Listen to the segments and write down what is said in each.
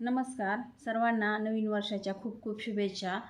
नमस्कार. सर्वांना नवीन वर्षाच्या खूप खूप शुभेच्छा.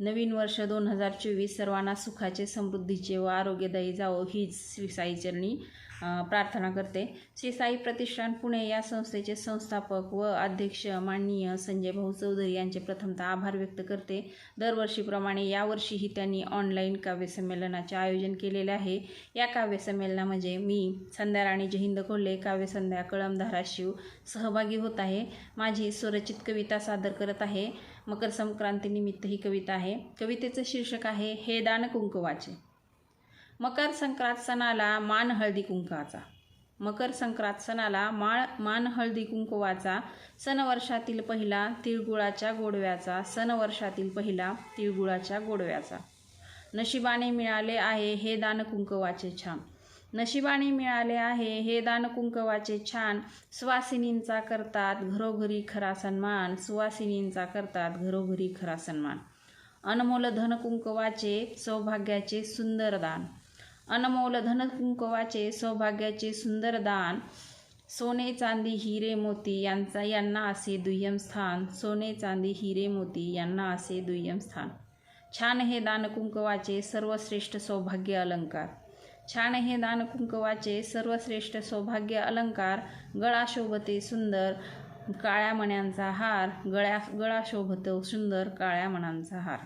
नवीन वर्ष दोन हजार चोवीस सर्वांना सुखाचे समृद्धीचे व आरोग्यदायी जावो हीच श्री साई चरणी प्रार्थना करते. श्री साई प्रतिष्ठान पुणे या संस्थेचे संस्थापक व अध्यक्ष माननीय संजय भाऊ चौधरी यांचे प्रथमतः आभार व्यक्त करते. दरवर्षीप्रमाणे यावर्षीही त्यांनी ऑनलाईन काव्यसंमेलनाचे आयोजन केलेले आहे. या काव्यसंमेलनामध्ये मी संध्या राणी जहिंद कोल्हे काव्यसंध्या कळम धाराशिव सहभागी होत आहे. माझी स्वरचित कविता सादर करत आहे. मकर संक्रांतीनिमित्त ही कविता आहे. कवितेचं शीर्षक आहे हे दान कुंकवाचे. मकर संक्रांत सणाला मान हळदी कुंकवाचा. मकर संक्रांत सणाला माळ मान हळदी कुंकवाचा. सण वर्षातील पहिला तिळगुळाच्या गोडव्याचा. सण वर्षातील पहिला तिळगुळाच्या गोडव्याचा. नशिबाने मिळाले आहे हे दान कुंकवाचे छान नशिबाने मिळाले आहे. हे दानकुंकवाचे छान सुवासिनींचा करतात घरोघरी खरा सन्मान. सुवासिनींचा करतात घरोघरी खरा सन्मान. अनमोल धनकुंकवाचे सौभाग्याचे सुंदर दान. अनमोल धनकुंकवाचे सौभाग्याचे सुंदर दान. सोने चांदी हिरे मोती यांचा यांना असे दुय्यम स्थान. सोने चांदी हिरे मोती यांना असे दुय्यम स्थान. छान हे दानकुंकवाचे सर्वश्रेष्ठ सौभाग्य अलंकार. छान हे दान कुंकवाचे सर्वश्रेष्ठ सौभाग्य अलंकार गळा शोभते सुंदर काळ्या मण्यांचा हार गळ्या गळा शोभतो सुंदर काळ्या मण्यांचा हार.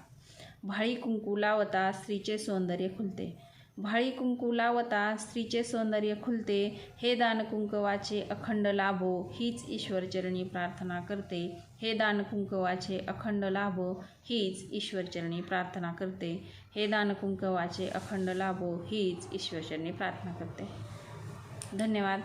भाळी कुंकू लावता स्त्रीचे सौंदर्य खुलते. भाळी कुंकू लावता स्त्रीचे सौंदर्य खुलते हे दानकुंकवाचे अखंड लाभो हीच ईश्वरचरणी प्रार्थना करते. हे दानकुंकवाचे अखंड लाभो हीच ईश्वरचरणी प्रार्थना करते. हे दानकुंकवाचे अखंड लाभो हीच ईश्वरचरणी प्रार्थना करते. धन्यवाद.